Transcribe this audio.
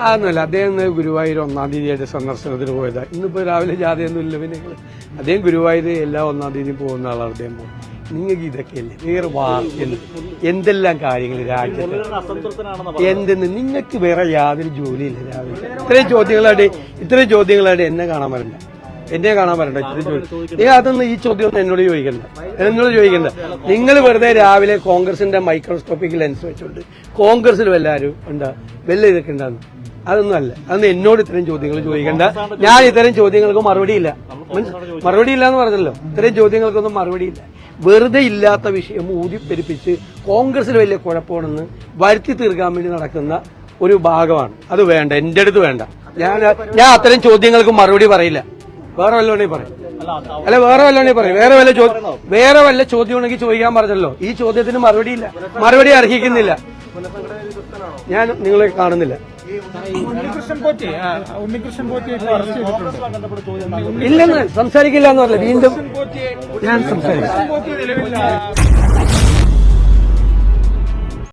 അതൊന്നുമല്ല അദ്ദേഹം ഗുരുവായൂർ ഒന്നാം തീയതിയായിട്ട് സന്ദർശനത്തിന് പോയതാണ് ഇന്നിപ്പോ രാവിലെ ജാഥയൊന്നും ഇല്ല പിന്നെ അദ്ദേഹം ഗുരുവായൂർ എല്ലാ ഒന്നാം തീയതി പോകുന്ന ആളാണ് അദ്ദേഹം പോകുന്നത്. നിങ്ങൾക്ക് ഇതൊക്കെയല്ലേ? വേറെ വാർത്തയിൽ എന്തെല്ലാം കാര്യങ്ങൾ രാജ്യത്ത്? എന്തെന്ന്? നിങ്ങൾക്ക് വേറെ യാതൊരു ജോലിയില്ല രാവിലെ. ഇത്രയും ചോദ്യങ്ങളായിട്ട് ഇത്രയും ചോദ്യങ്ങളായിട്ട് എന്നെ കാണാൻ വരണ്ട. എന്നെ കാണാൻ പറ്റണ്ട നീ അതൊന്നും ഈ ചോദ്യം ഒന്നും എന്നോട് ചോദിക്കണ്ട. എന്നോട് ചോദിക്കണ്ട. നിങ്ങൾ വെറുതെ രാവിലെ കോൺഗ്രസിന്റെ മൈക്രോസ്കോപ്പിക് ലെൻസ് വെച്ചുകൊണ്ട് കോൺഗ്രസിൽ എല്ലാവരും എന്താ വെല്ല ഇതൊക്കെ ഉണ്ടാകുന്നു അതൊന്നും അല്ല. അന്ന് എന്നോട് ഇത്തരം ചോദ്യങ്ങൾ ചോദിക്കണ്ട. ഞാൻ ഇത്തരം ചോദ്യങ്ങൾക്ക് മറുപടിയില്ല മറുപടി ഇല്ല എന്ന് പറഞ്ഞല്ലോ. ഇത്തരം ചോദ്യങ്ങൾക്കൊന്നും മറുപടിയില്ല വെറുതെ ഇല്ലാത്ത വിഷയം ഊതിപ്പെരിപ്പിച്ച് കോൺഗ്രസിൽ വലിയ കുഴപ്പമാണെന്ന് വരുത്തി തീർക്കാൻ വേണ്ടി നടക്കുന്ന ഒരു ഭാഗമാണ്. അത് വേണ്ട. എന്റെ അടുത്ത് വേണ്ട. ഞാൻ ഞാൻ അത്തരം ചോദ്യങ്ങൾക്ക് മറുപടി പറയില്ല. വേറെ വല്ലതുണ്ടെങ്കിൽ പറയും. അല്ല വേറെ വല്ലതുണ്ടെങ്കിൽ പറയും. വേറെ വല്ല ചോദ്യം വേറെ വല്ല ചോദ്യം ഉണ്ടെങ്കിൽ ചോദിക്കാൻ പറഞ്ഞല്ലോ. ഈ ചോദ്യത്തിന് മറുപടി ഇല്ല. മറുപടി അർഹിക്കുന്നില്ല. ഞാൻ നിങ്ങളെ കാണുന്നില്ല. ഇല്ലെന്ന് സംസാരിക്കില്ല എന്ന് പറഞ്ഞില്ല. വീണ്ടും ഞാൻ സംസാരിക്കും.